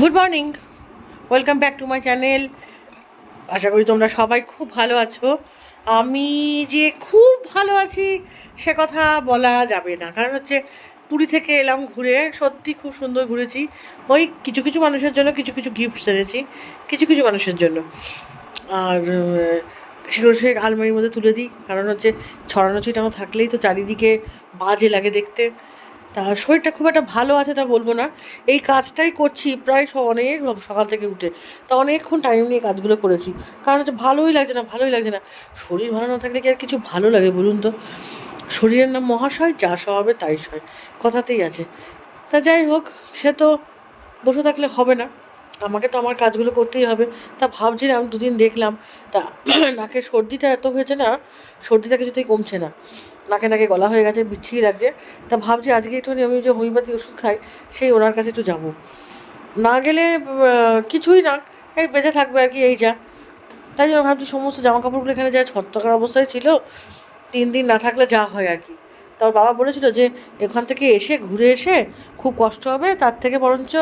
Good morning welcome back to my channel আশা করি তোমরা সবাই খুব ভালো আছো। আমি যে খুব ভালো আছি, সে কথা বলা যাবে না। কারণ হচ্ছে পুরী থেকে এলাম ঘুরে, সত্যি খুব সুন্দর ঘুরেছি। ওই কিছু কিছু মানুষের জন্য কিছু কিছু গিফট এনেছি, কিছু কিছু মানুষের জন্য। আর সেগুলো সে আলমারির মধ্যে তুলে দিই। কারণ হচ্ছে ছড়ানো ছিটানো থাকলেই তো চারিদিকে বাজে লাগে দেখতে। তা শরীরটা খুব একটা ভালো আছে তা বলব না। এই কাজটাই করছি প্রায় সব অনেক সকাল থেকে উঠে। তা অনেকক্ষণ টাইম নিয়ে কাজগুলো করেছি। কারণ হচ্ছে ভালোই লাগছে না, ভালোই লাগছে না। শরীর ভালো না থাকলে কি আর কিছু ভালো লাগে বলুন তো? শরীরের নাম মহাশয়, যা স্বভাবে তাই সয়। কথাতেই আছে। তা যাই হোক, সে তো বসে থাকলে হবে না। আমাকে তো আমার কাজগুলো করতেই হবে। তা ভাবছিলাম দুদিন দেখলাম, তা নাকে সর্দিটা এত হয়েছে না, সর্দিটা কিছুতেই কমছে না। নাকে নাকে গলা হয়ে গেছে, বিচ্ছিরি লাগছে। তা ভাবছি আজকে একটু আমি যে হোমিওপ্যাথি ওষুধ খাই, সেই ওনার কাছে একটু যাব। না গেলে কিছুই না, এই বেঁধে থাকবে আর কি, এই যা। তাই জন্য ভাবছি সমস্ত জামা কাপড়গুলো এখানে যা ছত্রকার অবস্থায় ছিল, তিন দিন না থাকলে যা হয় আর কি। তার বাবা বলেছিল যে এখান থেকে এসে, ঘুরে এসে খুব কষ্ট হবে, তার থেকে বরঞ্চ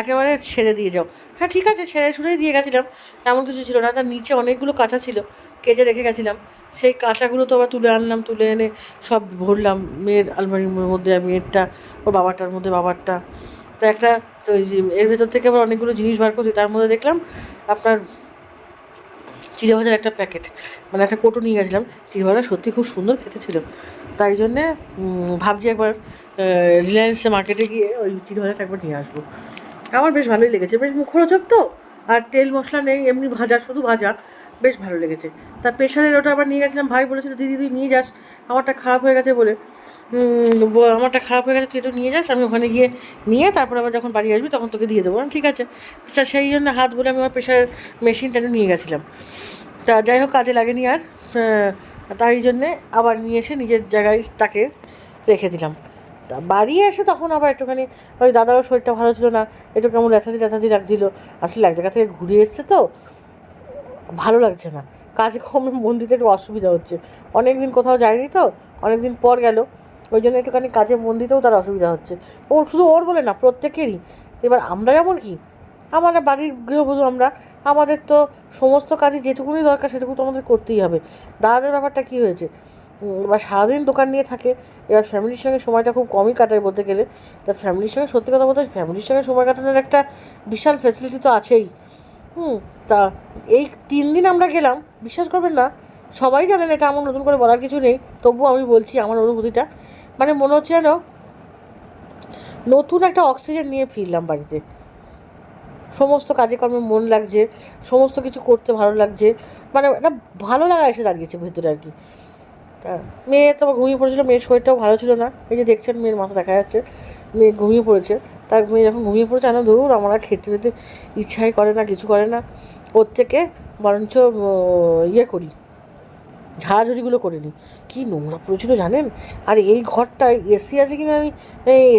একেবারে ছেড়ে দিয়ে যাও। হ্যাঁ ঠিক আছে, ছেড়ে ছুড়েই দিয়ে গেছিলাম এমন কিছু ছিল না। তার নিচে অনেকগুলো কাঁচা ছিল কেজে রেখে গেছিলাম। সেই কাঁচাগুলো তো আবার তুলে আনলাম, তুলে এনে সব ভরলাম। মেয়ের আলমারির মধ্যে মেয়েরটা, ওর বাবারটার মধ্যে বাবারটা। তো একটা, তো এর ভেতর থেকে আবার অনেকগুলো জিনিস বার করছি, তার মধ্যে দেখলাম আপনার চিড়ে ভাজার একটা প্যাকেট মানে একটা কোটো নিয়ে গেছিলাম। চিড়ে ভাজা সত্যি খুব সুন্দর খেতে ছিল। তাই জন্যে ভাবছি একবার রিলায়েন্স মার্কেটে গিয়ে ওই চিড়ে ভাজাটা একবার নিয়ে আসব। আমার বেশ ভালোই লেগেছে। বেশ মুখরোচক তো আর তেল মশলা নেই, এমনি ভাজা, শুধু ভাজা। বেশ ভালো লেগেছে। তা প্রেশারের ওটা আবার নিয়ে গেছিলাম, ভাই বলেছিল, দিদি, তুই নিয়ে যাস, আমারটা খারাপ হয়ে গেছে বলে। আমারটা খারাপ হয়ে গেছে, তুই একটু নিয়ে যাস, আমি ওখানে গিয়ে নিয়ে তারপর আবার যখন বাড়ি আসবি তখন তোকে দিয়ে দেবো। ঠিক আছে। তা সেই জন্য হাত বলে আমি আমার প্রেশার মেশিনটা নিয়ে গেছিলাম। তা যাই হোক, কাজে লাগেনি আর তাই জন্যে আবার নিয়ে এসে নিজের জায়গায় তাকে রেখে দিলাম। তা বাড়ি এসে তখন আবার একটুখানি, ওই দাদারও শরীরটা ভালো ছিল না, একটু কেমন লেথাদি লেথাদি লাগছিল। আসলে এক জায়গা থেকে ঘুরে এসছে তো ভালো লাগছে না। কাজে কমে মন দিতে একটু অসুবিধা হচ্ছে। অনেক দিন কোথাও যায়নি তো অনেক দিন পর গেল। ওই জন্য একটুখানি কাজে মন দিতেও তার অসুবিধা হচ্ছে। ওর শুধু ওর বলে না, প্রত্যেকেরই। এবার আমরা যেমন কি? আমাদের বাড়ির গৃহবধূ আমরা। আমাদের তো সমস্ত কাজে যেটুকুনি দরকার সেটুকু তো আমাদের করতেই হবে। দাদাদের ব্যাপারটা কী হয়েছে? এবার সারাদিন দোকান নিয়ে থাকে। এবার ফ্যামিলির সঙ্গে সময়টা খুব কমই কাটায় বলতে গেলে। তা ফ্যামিলির সঙ্গে সত্যি কথা বলতে, ফ্যামিলির সঙ্গে সময় কাটানোর একটা বিশাল ফেসিলিটি তো আছেই। হুম, তা এই তিন দিন আমরা গেলাম, বিশ্বাস করবেন না, সবাই জানেন এটা আমার নতুন করে বলার কিছু নেই, তবুও আমি বলছি আমার অনুভূতিটা মানে মনে হচ্ছে যেন নতুন একটা অক্সিজেন নিয়ে ফিরলাম বাড়িতে। সমস্ত কাজে কর্মে মন লাগছে, সমস্ত কিছু করতে ভালো লাগছে মানে একটা ভালো লাগা এসে দাঁড়িয়েছে ভেতরে আর কি। তা মেয়ে তো আবার ঘুমিয়ে পড়েছিল, মেয়ের শরীরটাও ভালো ছিল না, এই যে দেখছেন মেয়ের মাথা দেখা যাচ্ছে, মেয়ে ঘুমিয়ে পড়েছে। তার মেয়ে যখন ঘুমিয়ে পড়েছে আনা ধরুন আমার আর খেতে পেতে ইচ্ছাই করে না, কিছু করে না। ওর থেকে বরঞ্চ ইয়ে করি, ঝাড়াঝুড়িগুলো করে নিই। কী নোংরা পড়েছিল জানেন? আর এই ঘরটায় এসি আছে কিনা আমি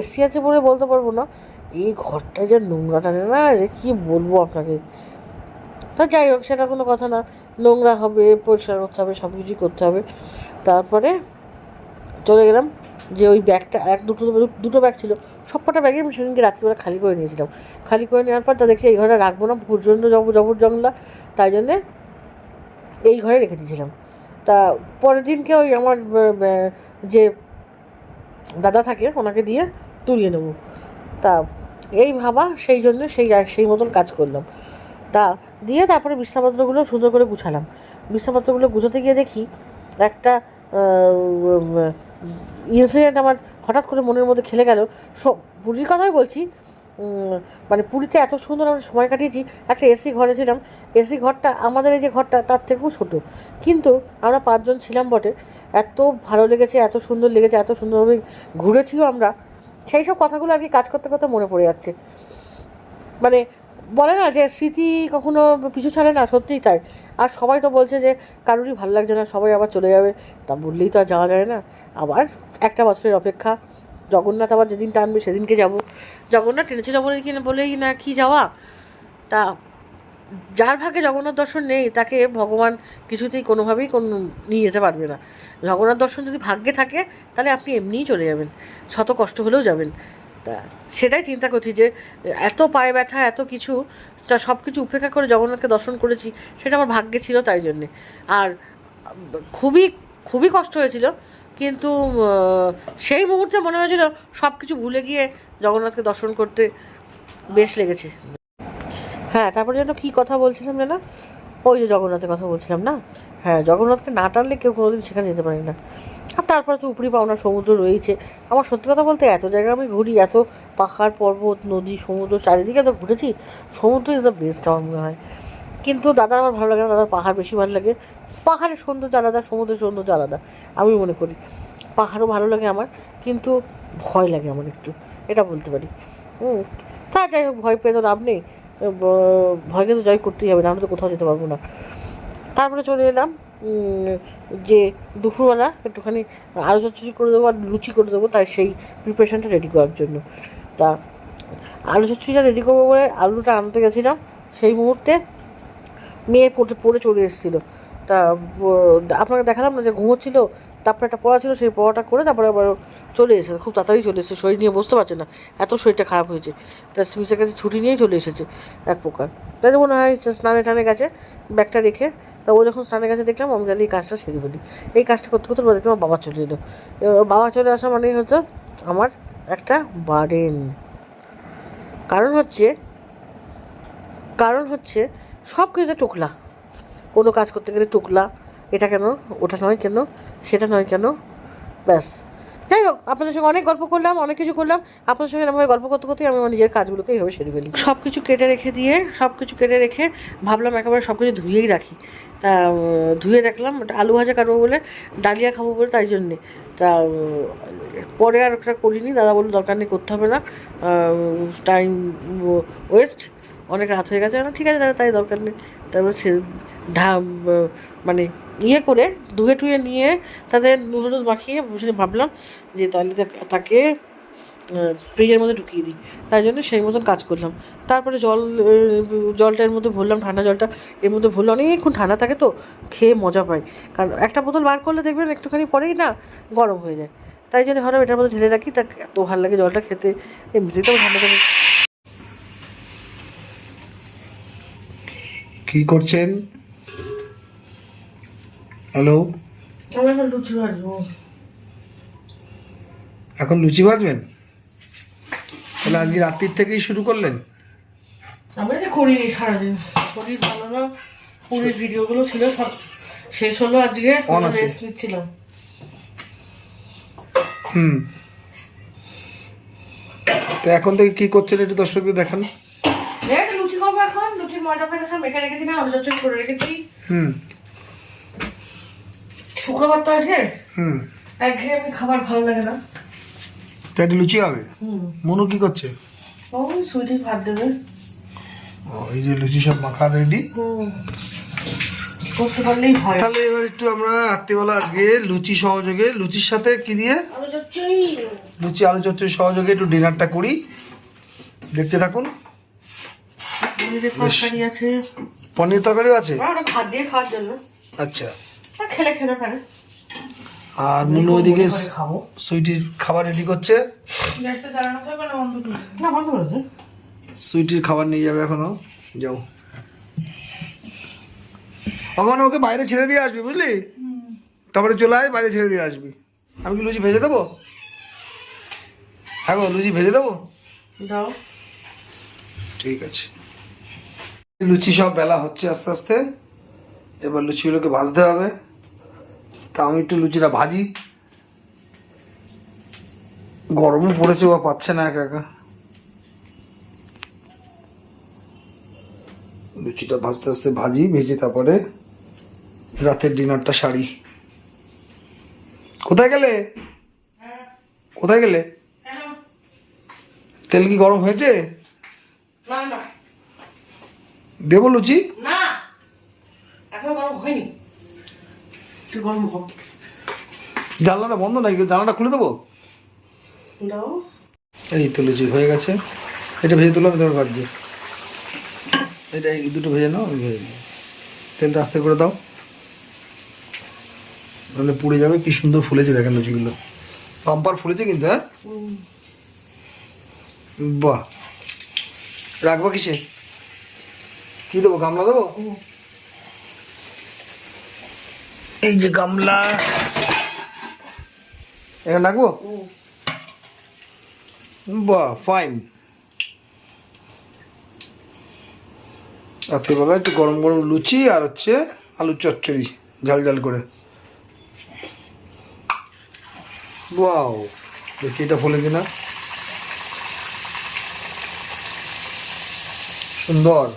এসি আছে বলে বলতে পারব না। এই ঘরটায় যা নোংরা টানে না, যে কী বলব আপনাকে? তা যাই হোক, সেটা কোনো কথা না। নোংরা হবে, পরিষ্কার করতে হবে সব কিছুই করতে হবে। তারপরে চলে গেলাম যে ওই ব্যাগটা, এক দুটো দুটো ব্যাগ ছিল। সব কটা ব্যাগে আমি সেদিনকে রাত্রিবেলা খালি করে নিয়েছিলাম। খালি করে নেওয়ার পর তা দেখছি এই ঘরে রাখব না, প্রচণ্ড জব জবর জংলা তাই জন্যে এই ঘরে রেখে দিয়েছিলাম। তা পরের দিনকে ওই আমার যে দাদা থাকে ওনাকে দিয়ে তুলিয়ে নেব। তা এই ভাবা সেই জন্য সেই সেই মতন কাজ করলাম। তা দিয়ে তারপরে বিছনাপত্রগুলো সুন্দর করে গুছালাম। বিছনাপত্রগুলো গুছোতে গিয়ে দেখি একটা ইনসিডেন্ট আমার হঠাৎ করে মনের মধ্যে খেলে গেল। পুরীর কথাই বলছি। মানে পুরীতে এত সুন্দর আমরা সময় কাটিয়েছি, একটা এসি ঘরে ছিলাম। এসি ঘরটা, আমাদের এই যে ঘরটা, তার থেকেও ছোট। কিন্তু আমরা পাঁচজন ছিলাম বটে। এত ভালো লেগেছে, এত সুন্দর লেগেছে, এত সুন্দরভাবে ঘুরেছিও আমরা। সেই সব কথাগুলো আর কি কাজ করতে করতে মনে পড়ে যাচ্ছে। মানে বলে না যে স্মৃতি কখনো পিছু ছাড়ে না, সত্যিই তাই। আর সবাই তো বলছে যে কারোরই ভালো লাগছে না, সবাই আবার চলে যাবে। তা বললেই তো আর যাওয়া যায় না। আবার একটা বছরের অপেক্ষা। জগন্নাথ আবার যেদিন টানবে সেদিনকে যাব। জগন্নাথ টেনেছিল বলে কি বলেই না কি যাওয়া? তা যার ভাগে জগন্নাথ দর্শন নেই, তাকে ভগবান কিছুতেই কোনোভাবেই কোনো নিয়ে যেতে পারবে না। জগন্নাথ দর্শন যদি ভাগ্যে থাকে, তাহলে আপনি এমনিই চলে যাবেন। শত কষ্ট হলেও যাবেন। সেটাই চিন্তা করছি যে, এত পায়ে ব্যথা, এত কিছু, তা সব কিছু উপেক্ষা করে জগন্নাথকে দর্শন করেছি, সেটা আমার ভাগ্যে ছিল তাই জন্যে। আর খুবই খুবই কষ্ট হয়েছিল, কিন্তু সেই মুহূর্তে মনে হয়েছিল সব কিছু ভুলে গিয়ে জগন্নাথকে দর্শন করতে বেশ লেগেছে। হ্যাঁ তারপরে যেন কী কথা বলছিলাম যেন? ওই যে জগন্নাথের কথা বলছিলাম না? হ্যাঁ জগন্নাথকে না টানলে কেউ কোনোদিন সেখানে যেতে পারে না। আর তারপরে তো উপরি পাওনা সমুদ্র রয়েছে আমার সত্যি কথা বলতে এত জায়গা আমি ঘুরি, এত পাহাড়, পর্বত, নদী, সমুদ্র, চারিদিকে তো ঘুরেছি, সমুদ্র ইজ দ্য বেস্ট আমার মনে হয়। কিন্তু দাদা আমার ভালো লাগে না, দাদার পাহাড় বেশি ভালো লাগে। পাহাড়ের সৌন্দর্য আলাদা, সমুদ্রের সৌন্দর্য আলাদা, আমি মনে করি। পাহাড়ও ভালো লাগে আমার, কিন্তু ভয় লাগে আমার একটু, এটা বলতে পারি। তা যাই হোক, ভয় পেয়ে তো লাভ নেই। ভয়কে তো জয় করতেই হবে না আমরা তো কোথাও যেতে পারব না। তারপরে চলে এলাম যে দুপুরবেলা একটুখানি আলু চচ্চড়ি করে দেবো আর লুচি করে দেবো, তাই সেই প্রিপারেশানটা রেডি করার জন্য। তা আলু চচ্চড়িটা রেডি করব বলে আলুটা আনতে গেছিলাম, সেই মুহূর্তে মেয়ে পড়ে পড়ে চলে এসেছিল। তা আপনাকে দেখালাম না যে ঘুমোচ্ছিল তারপরে একটা পড়া ছিল, সেই পড়াটা করে তারপরে আবার চলে এসেছে, খুব তাড়াতাড়ি চলে এসেছে, শরীর নিয়ে বসতে পারছে না, এত শরীরটা খারাপ হয়েছে। তা স্মিসের কাছে ছুটি নিয়েই চলে এসেছে, এক প্রকার। তাই মনে হয় স্নানে টানে গেছে, ব্যাগটা রেখে তা ও যখন স্নানের কাছে দেখলাম, আমি জানি এই কাজটা সেরে ফেলি। এই কাজটা করতে করতে দেখলাম আমার বাবা চলে এলো। এবার বাবা চলে আসা মানেই হচ্ছে আমার একটা বার্ডেন কারণ হচ্ছে কারণ হচ্ছে সব কিছুতে টুকলা। কোনো কাজ করতে গেলে টুকলা, এটা কেন, ওটা নয় কেন, সেটা নয় কেন, ব্যাস। যাই হোক, আপনাদের সঙ্গে অনেক গল্প করলাম, অনেক কিছু করলাম। আপনাদের সঙ্গে এরকমভাবে গল্প করতে করতে আমি আমার নিজের কাজগুলোকে এইভাবে সেরে ফেলি। সব কিছু কেটে রেখে দিয়ে সব কিছু কেটে রেখে ভাবলাম একেবারে সব কিছু ধুয়েই রাখি। তা ধুয়ে রাখলাম আলু ভাজা কাটবো বলে, ডালিয়া খাব বলে তাই জন্যে। তা, পরে আর একটা করিনি, দাদা বলল দরকার নেই, করতে হবে না। টাইম ওয়েস্ট অনেক রাত হয়ে গেছে। ঠিক আছে দাদা, তাই দরকার নেই। তারপরে সে ঢা মানে ইয়ে করে ধুয়ে টুয়ে নিয়ে তাদের নুন হলুদ মাখিয়ে বসে ভাবলাম যে তাহলে তাকে- ফ্রিজের মধ্যে ঢুকিয়ে দিই। তাই জন্য সেই মতন কাজ করলাম। তারপরে জল জলটা এর মধ্যে ভরলাম, ঠান্ডা জলটা এর মধ্যে ভরলে অনেকক্ষণ ঠান্ডা থাকে তো, খেয়ে মজা পাই। কারণ একটা বোতল বার করলে দেখবেন একটুখানি পরেই না গরম হয়ে যায়। তাই জন্য ভাবলাম এটার মধ্যে ঢেলে রাখি, তা এত ভালো লাগে জলটা খেতে। এমনিতেই তো ঠান্ডা জল কি করছেন? হ্যালো? আমি এখন লুচি ভাজবো। এখন লুচি ভাজবেন? তাহলে আজকে রাত্রির থেকেই শুরু করলেন? আমি এটা করিনি সারাদিন। শরীর ভালো না পুরীর ভিডিওগুলো ছিল সব শেষ হলো আজকে। রেস্ট নিচ্ছিলাম। হুম। তো এখন থেকে কি করছেন একটু দর্শকদের দেখান? দেখ লুচি করব এখন। লুচির ময়দা ফয়দা সব মেখে রেখেছি না আলু চচ্চড়ি করে রেখেছি। হুম। শুক্রবার তো আছে হুম একঘেয়েমি খাবার ভালো লাগে না। তা একটু লুচি হবে হুম। মনু কি করছে? ওই সুইটি ভাত দেবে। ও এই যে লুচি সব মাখা রেডি করতে পারলেই হয়। তাহলে এবার একটু আমরা রাত্রিবেলা আজকে লুচি সহযোগে লুচির সাথে কি দিয়ে? লুচি আলু চচ্চড়ি সহযোগে একটু ডিনারটা করি। দেখতে থাকুন। পনিরের তরকারি আছে। পনির তরকারিও আছে? ভাত দিয়ে খাওয়ার জন্য। আচ্ছা। খেলে খেতে পারে। আর নুনু ওইদিকে খাব। সুইটির খাবার রেডি করছে। না বন্ধ করেছে সুইটির খাবার নিয়ে যাবে এখনও। যাও। ওখানে ওকে বাইরে ছেড়ে দিয়ে আসবি বুঝলি? তারপরে চলে আয় বাইরে ছেড়ে দিয়ে আসবি। আমি কি লুচি ভেজে দেবো? হ্যাঁ গো লুচি ভেজে দেবো? দাও। ঠিক আছে। লুচি সব বেলা হচ্ছে আস্তে আস্তে। এবার লুচিগুলোকে ভাজতে হবে। তা আমি একটু লুচিটা ভাজি। গরমও পড়েছে বা পাচ্ছে না একা একা। লুচিটা ভাজতে আস্তে ভাজি ভেজে তারপরে রাতের ডিনারটা সারি। কোথায় গেলে? কোথায় গেলে? তেল কি গরম হয়েছে? না না। দেবো লুচি না এখনও গরম হয়নি একটু গরম হোক। জানলাটা বন্ধ নাকি? জানলাটা খুলে দেবো? দাও। এই তো লুচি হয়ে গেছে। এটা ভেজে তুলো আমি তোমার ভাজছি। এটা এই দুটো ভেজে নাও ভেজে দিই তেলটা আস্তে করে দাও। তাহলে পুড়ে যাবে। কি সুন্দর ফুলেছে দেখেন লুচিগুলো। পাম্পার ফুলেছে কিন্তু হ্যাঁ? বাহ। রাখব কিসে? কি দেবো গামলা দেবো? এই যে গামলা। রাখব বাহ ফাইন রাত্রিবেলা একটু গরম গরম লুচি আর হচ্ছে আলু চচ্চড়ি, ঝাল ঝাল করে। ওয়াও দেখি এটা ফলে কিনা। সুন্দর।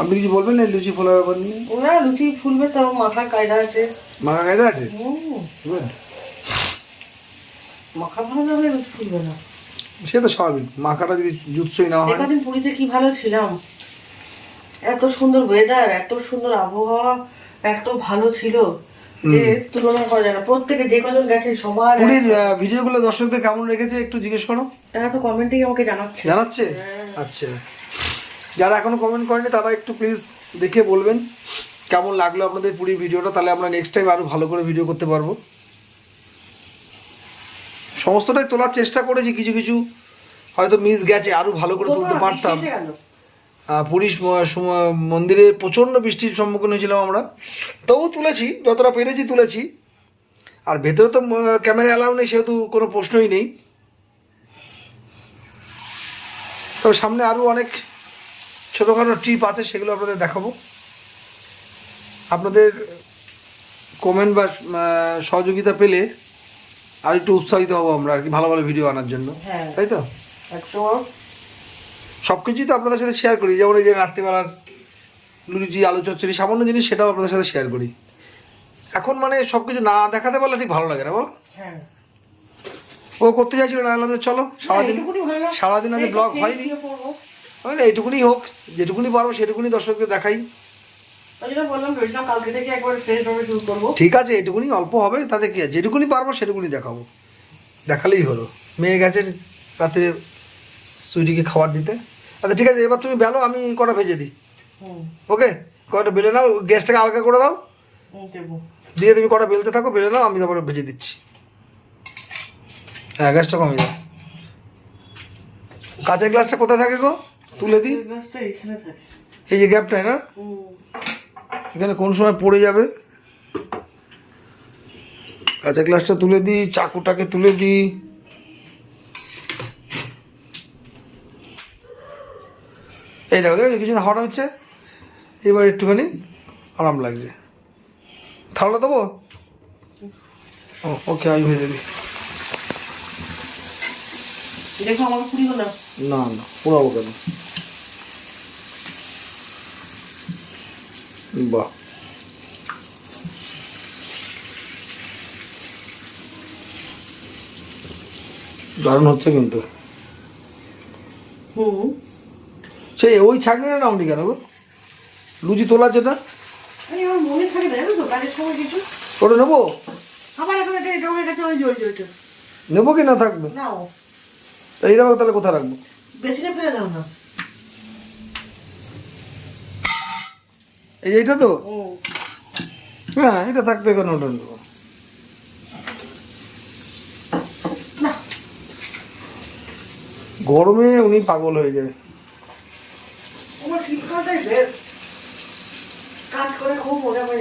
আপনি কিছু বলবেন এই লুচি ফোলার ব্যাপার নিয়ে? ওরা লুচি ফুলবে তো মাখার কায়দা আছে। কায়দা আছে? মাখা ভালো না হলে লুচি ফুলবে না। সে তো স্বাভাবিক মাখাটা যদি জুৎসই না হয়। একাদিন পুরীতে কি ভালো ছিলাম? এত সুন্দর ওয়েদার এত সুন্দর আবহাওয়া এত ভালো ছিল যে তুলনা করা যায় না। প্রত্যেকে যে কজন গেছে সবার পুরীর ভিডিওগুলো দর্শকদের কেমন রেখেছে একটু জিজ্ঞেস করো। তারা তো কমেন্টেই আমাকে জানাচ্ছে। জানাচ্ছে? আচ্ছা। যারা এখনও কমেন্ট করেনি তারা একটু প্লিজ দেখে বলবেন কেমন লাগল আপনাদের পুরীর ভিডিওটা তাহলে আমরা নেক্সট টাইম আরও ভালো করে ভিডিও করতে পারব। সমস্তটাই তোলার চেষ্টা করেছি কিছু কিছু হয়তো মিস গেছে আরও ভালো করে তুলতে পারতাম। পুরী মন্দিরে প্রচণ্ড বৃষ্টির সম্মুখীন হয়েছিলাম আমরা। তবু তুলেছি যতটা পেরেছি তুলেছি। আর ভেতরে তো ক্যামেরা অ্যালাউ নেই সেহেতু কোনো প্রশ্নই নেই। তবে সামনে আরও অনেক ছোটোখাটো ট্রিপ আছে সেগুলো আপনাদের দেখাবো। আপনাদের কমেন্ট বা সহযোগিতা পেলে আর একটু উৎসাহিত হব আমরা আর কি ভালো ভালো ভিডিও আনার জন্য। হ্যাঁ। তাই তো? সব কিছুই তো আপনাদের সাথে শেয়ার করি যেমন এই যে রাত্রিবেলার লুচি আলু চচ্চড়ি সামান্য জিনিস সেটাও আপনাদের সাথে শেয়ার করি। এখন মানে সব কিছু না দেখাতে পারলে ঠিক ভালো লাগে না বলো? হ্যাঁ। ও করতে চাইছিল না চলো সারাদিন হয়ে। সারাদিন আজ ব্লগ হয়নি। হয় না এইটুকুনি হোক যেটুকুনি পারব সেটুকুনি দর্শকদের দেখাই। ঠিক আছে এটুকুনি অল্প হবে তাতে কি যেটুকুনি পারব সেটুকুনি দেখাবো। দেখালেই হলো। মেয়ে গেছে রাত্রে সুইটিকে খাবার দিতে। আচ্ছা ঠিক আছে এবার তুমি বেলো আমি কটা ভেজে দিই। ওকে? কটা বেলে নাও গ্যাসটাকে আলগা করে দাও। দিয়ে তুমি কটা বেলতে থাকো বেলে নাও আমি তারপরে ভেজে দিচ্ছি। হ্যাঁ গ্যাসটা কমিয়ে দাও। কাঁচের গ্লাসটা কোথায় থাকে গো? তুলে দিই। এই যে গ্যাপটায় না? এখানে কোন সময় পড়ে যাবে? কাঁচা গ্লাসটা তুলে দিই চাকুটাকে তুলে দিই। এই দেখো দেখো কিছু হাওয়াটা হচ্ছে। এবার একটুখানি আরাম লাগছে। থালা দেবো? ও ওকে আমি ভেজে দিই। দেখো আমাকে পুরিও না না না পোড়াবো কেন? বাহ। দারুণ হচ্ছে কিন্তু। হুম। সেই ওই ছাগনিটা নামনি কেন গো? লুচি তোলা যেটা? মনে থাকে না তো কাজের সময় কিছু। ওটা নেব? আবার এখন এটা এটা হয়ে গেছে ওই নেব কি না থাকবে? নাও। এইটা তাহলে কোথায় রাখব? বেশি ফেলে দাও না। এই যে এইটা তো? হ্যাঁ এটা থাকতে কেন ওটা গরমে উনি পাগল হয়ে আমার বেস্ট কাজ করে খুব মজা পাই